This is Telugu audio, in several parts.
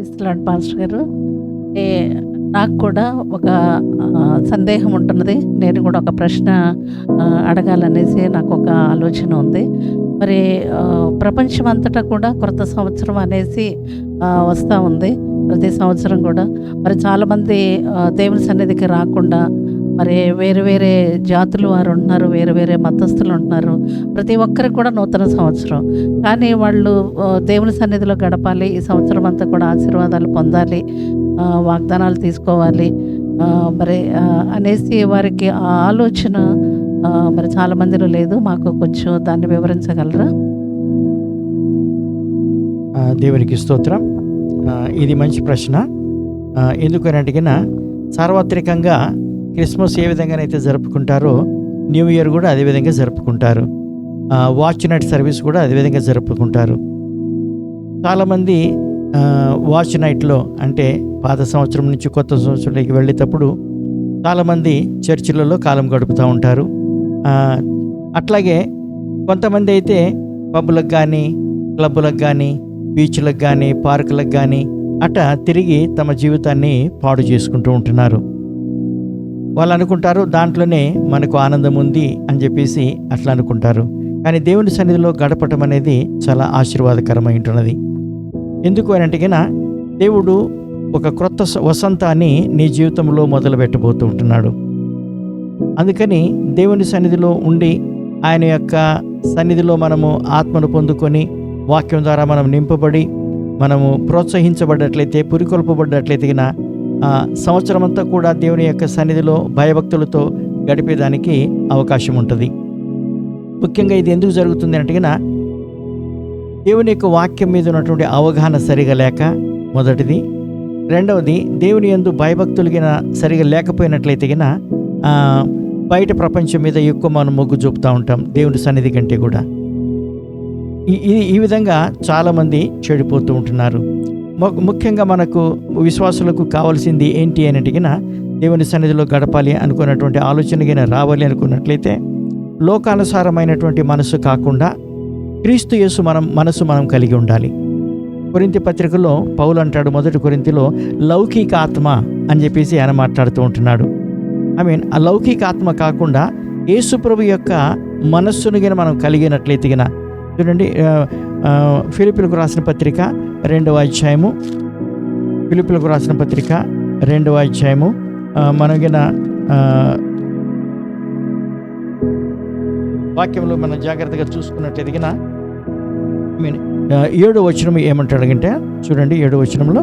ప్రైజ్లాడ్ పాస్టర్ గారు. నాకు కూడా ఒక సందేహం ఉంటున్నది. నేను కూడా ఒక ప్రశ్న అడగాలనేసి నాకు ఒక ఆలోచన ఉంది. మరి ప్రపంచమంతటా ప్రపంచం అంతటా కూడా కొత్త సంవత్సరం అనేసి వస్తూ ఉంది. ప్రతి సంవత్సరం కూడా. మరి చాలామంది దేవుని సన్నిధికి రాకుండా మరి వేరే వేరే జాతులు వారు ఉంటున్నారు వేరే వేరే మతస్థులు ఉంటున్నారు. ప్రతి ఒక్కరికి కూడా నూతన సంవత్సరం. కానీ వాళ్ళు దేవుని సన్నిధిలో గడపాలి ఈ సంవత్సరం అంతా కూడా ఆశీర్వాదాలు పొందాలి వాగ్దానాలు తీసుకోవాలి మరి అనేసి వారికి ఆ ఆలోచన మరి చాలా మందిలో లేదు. మాకు కొంచెం దాన్ని వివరించగలరా? దేవునికి స్తోత్రం. ఇది మంచి ప్రశ్న. ఆ, ఎందుకనంటే సార్వత్రికంగా క్రిస్మస్ ఏ విధంగానైతే జరుపుకుంటారో న్యూ ఇయర్ కూడా అదే విధంగా జరుపుకుంటారు. వాచ్ నైట్ సర్వీస్ కూడా అదే విధంగా జరుపుకుంటారు. చాలామంది వాచ్ నైట్లో అంటే పాత సంవత్సరం నుంచి కొత్త సంవత్సరంలోకి వెళ్ళేటప్పుడు చాలామంది చర్చిలలో కాలం గడుపుతూ ఉంటారు. అట్లాగే కొంతమంది అయితే పబ్బులకు కానీ క్లబ్బులకు కానీ బీచ్లకు కానీ పార్కులకు కానీ అట్ట తిరిగి తమ జీవితాన్ని పాడు చేసుకుంటూ ఉంటున్నారు. వాళ్ళు అనుకుంటారు దాంట్లోనే మనకు ఆనందం ఉంది అని చెప్పేసి అట్లా అనుకుంటారు. కానీ దేవుని సన్నిధిలో గడపటం అనేది చాలా ఆశీర్వాదకరమై ఉంటున్నది. ఎందుకు అని అంటే దేవుడు ఒక క్రొత్త స- వసంతాన్ని నీ జీవితంలో మొదలు పెట్టబోతూ ఉంటున్నాడు. అందుకని దేవుని సన్నిధిలో ఉండి ఆయన యొక్క సన్నిధిలో మనము ఆత్మను పొందుకొని వాక్యం ద్వారా మనం నింపబడి మనము ప్రోత్సహించబడ్డట్లయితే పురికొల్పబడ్డట్లయితే సంవత్సరం అంతా కూడా దేవుని యొక్క సన్నిధిలో భయభక్తులతో గడిపేదానికి అవకాశం ఉంటుంది. ముఖ్యంగా ఇది ఎందుకు జరుగుతుంది అంటే దేవుని యొక్క వాక్యం మీద ఉన్నటువంటి అవగాహన సరిగా లేక మొదటిది. రెండవది దేవుని యందు భయభక్తులుగిన సరిగా లేకపోయినట్లయితే గిన బయట ప్రపంచం మీద ఎక్కువ మనం మొగ్గు చూపుతూ ఉంటాం దేవుని సన్నిధి కంటే కూడా. ఈ- ఈ విధంగా చాలామంది చెడిపోతూ ఉంటున్నారు. ముఖ్యంగా మనకు విశ్వాసులకు కావాల్సింది ఏంటి అని అడిగిన దేవుని సన్నిధిలో గడపాలి అనుకున్నటువంటి ఆలోచనగా రావాలి అనుకున్నట్లయితే లోకానుసారమైనటువంటి మనసు కాకుండా క్రీస్తు యేసు మనం మనసు మనం కలిగి ఉండాలి. కొరింతి పత్రికలో పౌలు అంటాడు మొదటి కొరింతిలో లౌకిక ఆత్మ అని చెప్పేసి ఆయన మాట్లాడుతూ ఉంటున్నాడు. ఐ మీన్ ఆ లౌకిక ఆత్మ కాకుండా యేసుప్రభు యొక్క మనస్సును గిన మనం కలిగినట్లయితే గిన చూడండి ఫిలిపిలకు రాసిన పత్రిక రెండవ అధ్యాయము. ఫిలిపిలకు రాసిన పత్రిక రెండవ అధ్యాయము. మనగిన వాక్యంలో మనం జాగ్రత్తగా చూసుకున్నట్లయితే ఎదిగిన మీన్ ఏడో వచనం ఏమంటాడంటే చూడండి ఏడు వచనంలో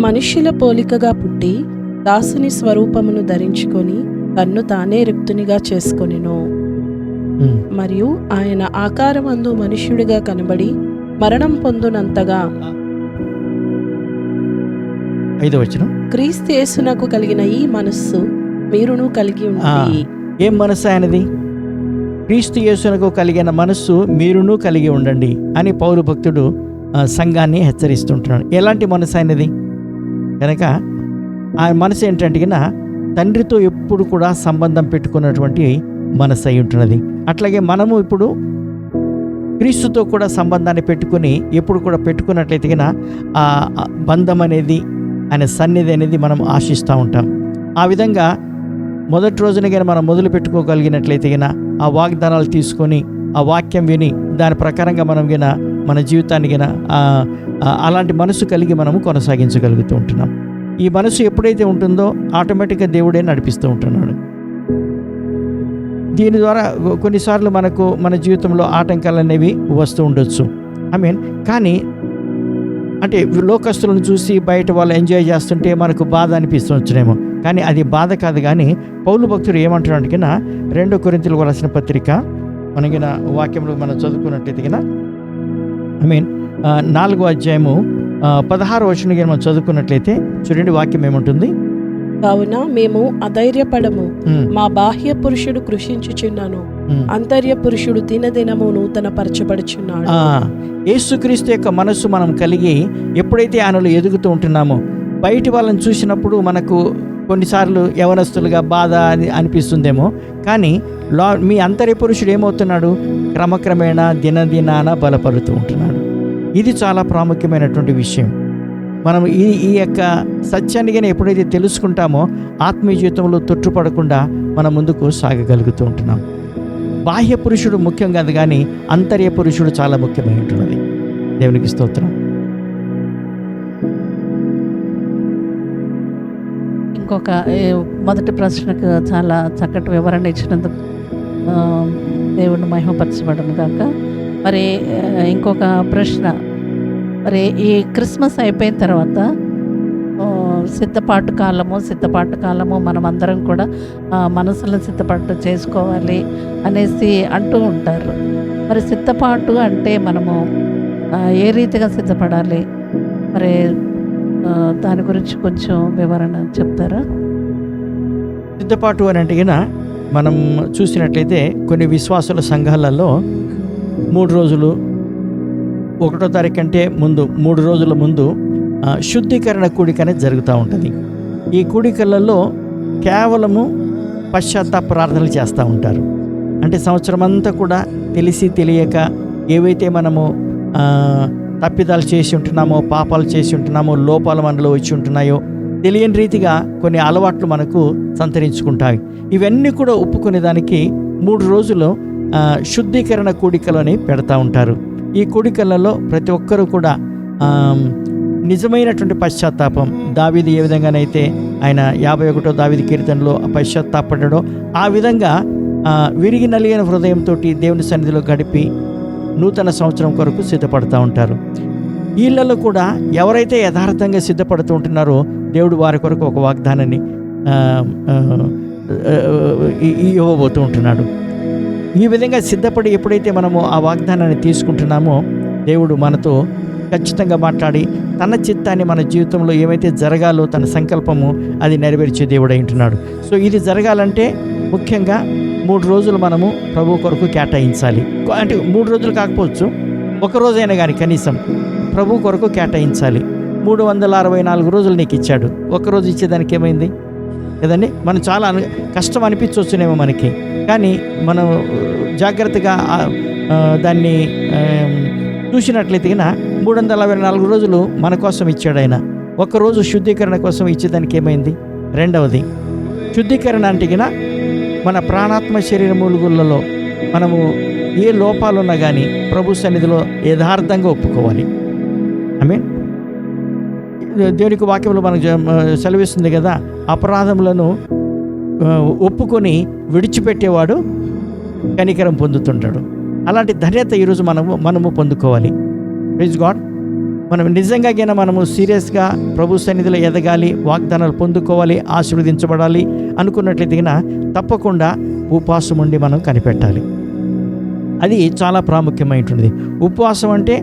మనుష్యుల పోలికగా పుట్టి దాసుని స్వరూపమును ధరించుకొని తన్ను తానే రిక్తునిగా చేసుకొనిను. మరియు ఆయన ఆకారమందు మనుష్యుడిగా కనబడి మరణం పొందునంతగా ఐదో వచనం. క్రీస్తు యేసునకు కలిగిన ఈ మనస్సు మీరును కలిగి ఉండి. ఏం మనస్సు ఆయనది? క్రీస్తు యేసునకు కలిగిన మనస్సు మీరును కలిగి ఉండండి అని పౌరు భక్తుడు సంఘాన్ని హెచ్చరిస్తుంటున్నాడు. ఎలాంటి మనసు ఆయనది? కనుక ఆ మనసు ఏంటంటే తండ్రితో ఎప్పుడు కూడా సంబంధం పెట్టుకున్నటువంటి మనసు అయి ఉంటున్నది. అట్లాగే మనము ఇప్పుడు క్రీస్తుతో కూడా సంబంధాన్ని పెట్టుకొని ఎప్పుడు కూడా పెట్టుకున్నట్లయితే ఆ బంధం అనేది ఆయన సన్నిధి అనేది మనం ఆశిస్తూ ఉంటాం. ఆ విధంగా మొదటి రోజున కానీ మనం మొదలు పెట్టుకోగలిగినట్లయితే గిన ఆ వాగ్దానాలు తీసుకొని ఆ వాక్యం విని దాని ప్రకారంగా మనం గిన మన జీవితాన్ని గిన అలాంటి మనసు కలిగి మనము కొనసాగించగలుగుతూ ఉంటున్నాం. ఈ మనసు ఎప్పుడైతే ఉంటుందో ఆటోమేటిక్గా దేవుడే నడిపిస్తూ ఉంటున్నాడు. దీని ద్వారా కొన్నిసార్లు మనకు మన జీవితంలో ఆటంకాలు అనేవి వస్తూ ఉండొచ్చు. ఐ మీన్ కానీ అంటే లోకస్తులను చూసి బయట వాళ్ళు ఎంజాయ్ చేస్తుంటే మనకు బాధ అనిపిస్తుండొచ్చునేమో. కానీ అది బాధ కాదు కానీ పౌలు భక్తుడు ఏమంటున్నాడు కింద రెండో కొరింతలు రాసిన పత్రిక మనకిన వాక్యంలో మనం చదువుకున్నట్టయితే కింద. ఐ మీన్ నాలుగో అధ్యాయము పదహారు వచనం మనం చదువుకున్నట్లయితే చూడండి వాక్యం ఏముంటుంది? కావున మేము అధైర్యపడము. మా బాహ్య పురుషుడు కృషించుచున్నాను. అంతర్య పురుషుడు దినదినము నూతన పరచబడుచున్నాడు యేసుక్రీస్తు యొక్క మనస్సు మనం కలిగి ఎప్పుడైతే ఆయనలో ఎదుగుతూ ఉంటున్నామో బయటి వాళ్ళని చూసినప్పుడు మనకు కొన్నిసార్లు యవనస్తులుగా బాధ అని అనిపిస్తుందేమో. కానీ లా మీ అంతర్య పురుషుడు ఏమవుతున్నాడు? క్రమక్రమేణా దినదినాన బలపడుతూ ఉంటున్నాడు. ఇది చాలా ప్రాముఖ్యమైనటువంటి విషయం. మనం ఈ ఈ యొక్క సత్యాన్ని కానీ ఎప్పుడైతే తెలుసుకుంటామో ఆత్మీయ జీవితంలో తొట్టుపడకుండా మనం ముందుకు సాగగలుగుతూ ఉంటున్నాం. బాహ్య పురుషుడు ముఖ్యం కాదు కానీ అంతర్య పురుషుడు చాలా ముఖ్యమై ఉంటున్నది. దేవునికి స్తోత్రం. ఇంకొక మొదటి ప్రశ్నకు చాలా చక్కటి వివరణ ఇచ్చినందుకు దేవుడిని దేవుని మహిమపరచబడను మరి ఇంకొక ప్రశ్న మరి ఈ క్రిస్మస్ అయిపోయిన తర్వాత సిద్ధపాటు కాలము సిద్ధపాటు కాలము మనం అందరం కూడా మనసులను మనసులో సిద్ధపాటు చేసుకోవాలి అనేసి అంటూ ఉంటారు. మరి సిద్ధపాటు అంటే మనము ఏ రీతిగా సిద్ధపడాలి? మరి దాని గురించి కొంచెం వివరణ చెప్తారా? సిద్ధపాటు అని అంటే మనం చూసినట్లయితే కొన్ని విశ్వాసుల సంఘాలలో మూడు రోజులు ఒకటో తారీఖు కంటే ముందు మూడు రోజుల ముందు శుద్ధీకరణ కూడిక అనేది జరుగుతూ ఉంటుంది. ఈ కూడికలలో కేవలము పశ్చాత్తాప ప్రార్థనలు చేస్తూ ఉంటారు. అంటే సంవత్సరం అంతా కూడా తెలిసి తెలియక ఏవైతే మనము తప్పిదాలు చేసి ఉంటున్నామో పాపాలు చేసి ఉంటున్నామో లోపాలు మనలో వచ్చి ఉంటున్నాయో తెలియని రీతిగా కొన్ని అలవాట్లు మనకు సంతరించుకుంటాయి. ఇవన్నీ కూడా ఒప్పుకునే దానికి మూడు రోజులు శుద్ధీకరణ కూడికలని పెడతా ఉంటారు. ఈ కోడికలలో ప్రతి ఒక్కరూ కూడా నిజమైనటువంటి పశ్చాత్తాపం. దావీది ఏ విధంగానైతే ఆయన యాభై ఒకటో దావీది కీర్తనలో పశ్చాత్తాపడ్డాడో ఆ విధంగా విరిగి నలిగిన హృదయంతో దేవుని సన్నిధిలో గడిపి నూతన సంవత్సరం కొరకు సిద్ధపడుతూ ఉంటారు. వీళ్ళలో కూడా ఎవరైతే యథార్థంగా సిద్ధపడుతూ ఉంటున్నారో దేవుడు వారి కొరకు ఒక వాగ్దానాన్ని ఇవ్వబోతూ ఉంటున్నాడు. ఈ విధంగా సిద్ధపడి ఎప్పుడైతే మనము ఆ వాగ్దానాన్ని తీసుకుంటున్నామో దేవుడు మనతో ఖచ్చితంగా మాట్లాడి తన చిత్తాన్ని మన జీవితంలో ఏమైతే జరగాలో తన సంకల్పము అది నెరవేర్చే దేవుడు అంటున్నాడు ఉంటున్నాడు. సో ఇది జరగాలంటే ముఖ్యంగా మూడు రోజులు మనము ప్రభు కొరకు కేటాయించాలి. అంటే మూడు రోజులు కాకపోవచ్చు ఒక రోజైనా కానీ కనీసం ప్రభు కొరకు కేటాయించాలి. మూడు వందల అరవై నాలుగు రోజులు నీకు ఇచ్చాడు. ఒకరోజు ఇచ్చేదానికి ఏమైంది? కదండి? మనం చాలా కష్టం అనిపించవచ్చునేమో మనకి. కానీ మనం జాగ్రత్తగా దాన్ని చూసినట్లయితే కన్నా మూడు వందల అరవై నాలుగు రోజులు మన కోసం ఇచ్చాడు ఆయన. ఒక్కరోజు శుద్ధీకరణ కోసం ఇచ్చేదానికి ఏమైంది? రెండవది శుద్ధీకరణ అంటే కన్నా మన ప్రాణాత్మ శరీర మూలుగులలో మనము ఏ లోపాలు ఉన్నా కానీ ప్రభు సన్నిధిలో యథార్థంగా ఒప్పుకోవాలి. ఐ మీన్ దేవునికి వాక్యంలో మనకు సెలవిస్తుంది కదా? అపరాధములను ఒప్పుకొని విడిచిపెట్టేవాడు కనికరం పొందుతుంటాడు. అలాంటి ధన్యత ఈరోజు మనము మనము పొందుకోవాలి. ప్లీజ్ గాడ్ మనం నిజంగా మనము సీరియస్గా ప్రభు సన్నిధిలో ఎదగాలి వాగ్దానాలు పొందుకోవాలి ఆశీర్వదించబడాలి అనుకున్నట్లయితే తప్పకుండా ఉపవాసం ఉండి మనం కనిపెట్టాలి. అది చాలా ప్రాముఖ్యమైనటువంటిది. ఉపవాసం అంటే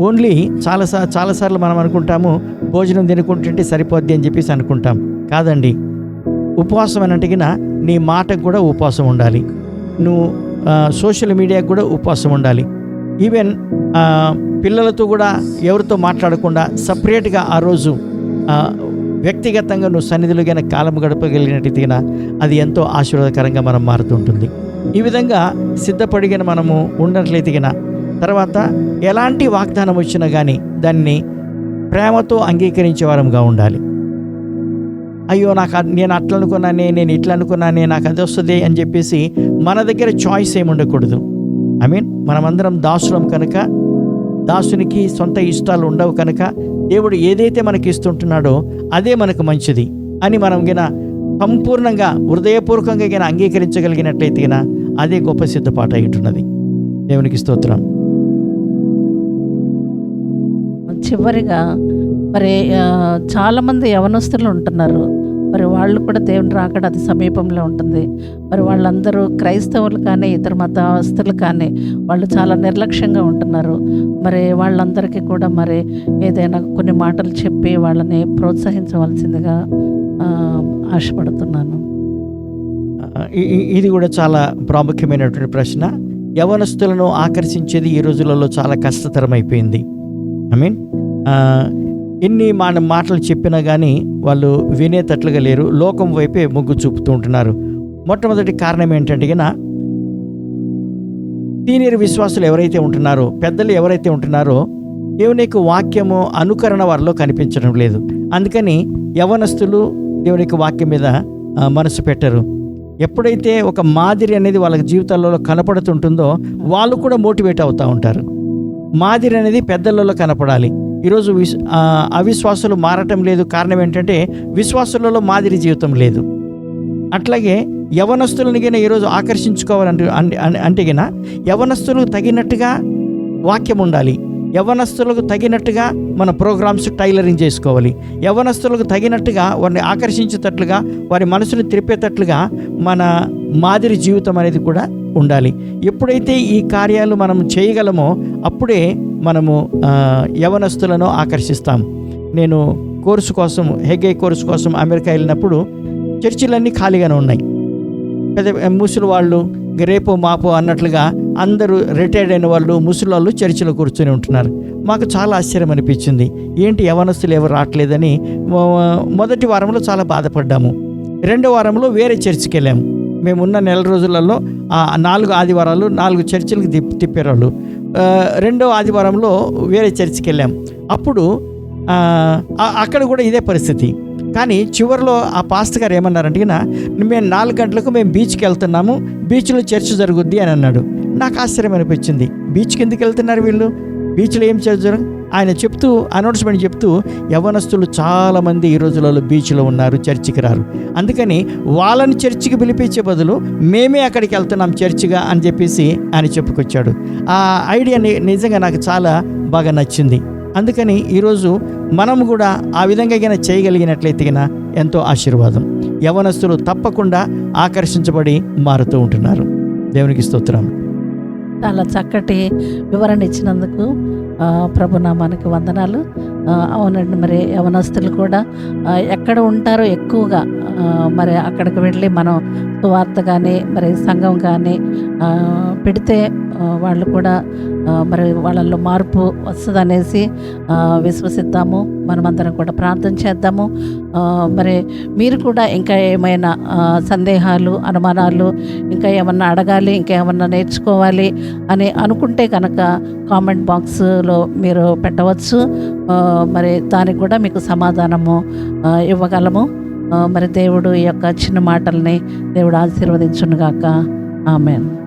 ఓన్లీ చాలాసా చాలాసార్లు మనం అనుకుంటాము భోజనం తినుకుంటుంటే సరిపోద్ది అని చెప్పేసి అనుకుంటాం. కాదండి. ఉపవాసం అని అంటే నీ మాటకు కూడా ఉపవాసం ఉండాలి. నువ్వు సోషల్ మీడియాకు కూడా ఉపవాసం ఉండాలి. ఈవెన్ పిల్లలతో కూడా ఎవరితో మాట్లాడకుండా సపరేట్గా ఆ రోజు వ్యక్తిగతంగా నువ్వు సన్నిధిలో కనుక కాలం గడపగలిగినట్టుగా అది ఎంతో ఆశీర్వాదకరంగా మనం మారుతుంటుంది. ఈ విధంగా సిద్ధపడిగిన మనము ఉన్నట్లయితే తర్వాత ఎలాంటి వాగ్దానం వచ్చినా కానీ దాన్ని ప్రేమతో అంగీకరించే వారంగా ఉండాలి. అయ్యో నాకు నేను అట్లా అనుకున్నానే నేను ఇట్లా అనుకున్నానే నాకు అది వస్తుంది అని చెప్పేసి మన దగ్గర చాయిస్ ఏమి ఉండకూడదు. ఐ మీన్ మనమందరం దాసులం కనుక దాసునికి సొంత ఇష్టాలు ఉండవు కనుక దేవుడు ఏదైతే మనకి ఇస్తుంటున్నాడో అదే మనకు మంచిది అని మనం గిన సంపూర్ణంగా హృదయపూర్వకంగా గిన అంగీకరించగలిగినట్లయితే గిన అదే గొప్ప సిద్ధపాట అయి ఉంటున్నది. దేవునికి స్తోత్రం. చివరిగా మరి చాలామంది యవనస్తులు ఉంటున్నారు. మరి వాళ్ళు కూడా దేవుని రాకడ అతి సమీపంలో ఉంటుంది. మరి వాళ్ళందరూ క్రైస్తవులు కానీ ఇతర మతస్థులు కానీ వాళ్ళు చాలా నిర్లక్ష్యంగా ఉంటున్నారు. మరి వాళ్ళందరికీ కూడా మరి ఏదైనా కొన్ని మాటలు చెప్పి వాళ్ళని ప్రోత్సహించవలసిందిగా ఆశపడుతున్నాను. ఇది కూడా చాలా ప్రాముఖ్యమైనటువంటి ప్రశ్న. యవనస్తులను ఆకర్షించేది ఈ రోజులలో చాలా కష్టతరమైపోయింది. ఐ మీన్ ఎన్ని మన మాటలు చెప్పినా కానీ వాళ్ళు వినేటట్లుగా లేరు. లోకం వైపే మొగ్గు చూపుతూ ఉంటున్నారు. మొట్టమొదటి కారణం ఏంటంటే గిన సీనియర్ విశ్వాసులు ఎవరైతే ఉంటున్నారో పెద్దలు ఎవరైతే ఉంటున్నారో దేవునికి వాక్యము అనుకరణ వారిలో కనిపించడం లేదు. అందుకని యవనస్తులు దేవుని వాక్యం మీద మనసు పెట్టరు. ఎప్పుడైతే ఒక మాదిరి అనేది వాళ్ళ జీవితాలలో కనపడుతుంటుందో వాళ్ళు కూడా మోటివేట్ అవుతూ ఉంటారు. మాదిరి అనేది పెద్దలలో కనపడాలి. ఈరోజు విశ్ అవిశ్వాసులు మారటం లేదు కారణం ఏంటంటే విశ్వాసులలో మాదిరి జీవితం లేదు. అట్లాగే యవనస్తులను గిన ఈరోజు ఆకర్షించుకోవాలంటే అంటే గిన యవనస్తులకు తగినట్టుగా వాక్యం ఉండాలి. యవనస్తులకు తగినట్టుగా మన ప్రోగ్రామ్స్ టైలరింగ్ చేసుకోవాలి. యవనస్తులకు తగినట్టుగా వారిని ఆకర్షించేటట్లుగా వారి మనసును తిరిపేటట్లుగా మన మాదిరి జీవితం అనేది కూడా ఉండాలి. ఎప్పుడైతే ఈ కార్యాలు మనం చేయగలమో అప్పుడే మనము యవనస్తులను ఆకర్షిస్తాం. నేను కోర్సు కోసం హెగ్గే కోర్సు కోసం అమెరికా వెళ్ళినప్పుడు చర్చిలన్నీ ఖాళీగానే ఉన్నాయి. పెద్ద ముసలి వాళ్ళు ఇంక రేపో మాపో అన్నట్లుగా అందరూ రిటైర్డ్ అయిన వాళ్ళు ముసలి వాళ్ళు చర్చిలో కూర్చొని ఉంటున్నారు. మాకు చాలా ఆశ్చర్యం అనిపించింది. ఏంటి యవనస్తులు ఎవరు రావట్లేదని? మొదటి వారంలో చాలా బాధపడ్డాము. రెండో వారంలో వేరే చర్చికి వెళ్ళాము. మేము ఉన్న నెల రోజులలో ఆ నాలుగు ఆదివారాలు నాలుగు చర్చిలకు తిప్ తిప్పేవాళ్ళు. రెండో ఆదివారంలో వేరే చర్చికి వెళ్ళాం అప్పుడు అక్కడ కూడా ఇదే పరిస్థితి. కానీ చివరిలో ఆ పాస్ట్ గారు ఏమన్నారంటే మేము నాలుగు గంటలకు మేము బీచ్కి వెళ్తున్నాము బీచ్లో చర్చ్ జరుగుద్ది అని అన్నాడు. నాకు ఆశ్చర్యం అనిపించింది. బీచ్కి ఎందుకు వెళ్తున్నారు వీళ్ళు? బీచ్లో ఏం చర్చ్ జరుగు? ఆయన చెప్తూ అనౌన్స్మెంట్ చెప్తూ యవనస్తులు చాలామంది ఈ రోజులలో బీచ్లో ఉన్నారు చర్చికి రారు. అందుకని వాళ్ళని చర్చికి పిలిపించే బదులు మేమే అక్కడికి వెళ్తున్నాం చర్చిగా అని చెప్పేసి ఆయన చెప్పుకొచ్చాడు. ఆ ఐడియా ని- నిజంగా నాకు చాలా బాగా నచ్చింది. అందుకని ఈరోజు మనం కూడా ఆ విధంగా గిన చేయగలిగినట్లయితే గిన ఎంతో ఆశీర్వాదం. యవనస్తులు తప్పకుండా ఆకర్షించబడి మారుతూ ఉంటున్నారు. దేవునికి స్తోత్రం. చాలా చక్కటి వివరణ ఇచ్చినందుకు ప్రభునామానికి వందనాలు. అవునండి మరి యవనస్తులు కూడా ఎక్కడ ఉంటారో ఎక్కువగా మరి అక్కడికి వెళ్ళి మనం సువార్త కానీ మరి సంఘం కానీ పెడితే వాళ్ళు కూడా మరి వాళ్ళల్లో మార్పు వస్తుందనేసి విశ్వసిద్దాము. మనమందరం కూడా ప్రార్థన చేద్దాము. మరి మీరు కూడా ఇంకా ఏమైనా సందేహాలు అనుమానాలు ఇంకా ఏమన్నా అడగాలి ఇంకా ఏమన్నా నేర్చుకోవాలి అని అనుకుంటే కనుక కామెంట్ బాక్స్లో మీరు పెట్టవచ్చు. మరి దానికి కూడా మీకు సమాధానము ఇవ్వగలము. మరి దేవుడు ఈ యొక్క చిన్న మాటల్ని దేవుడు ఆశీర్వదించునుగాక. ఆమెను.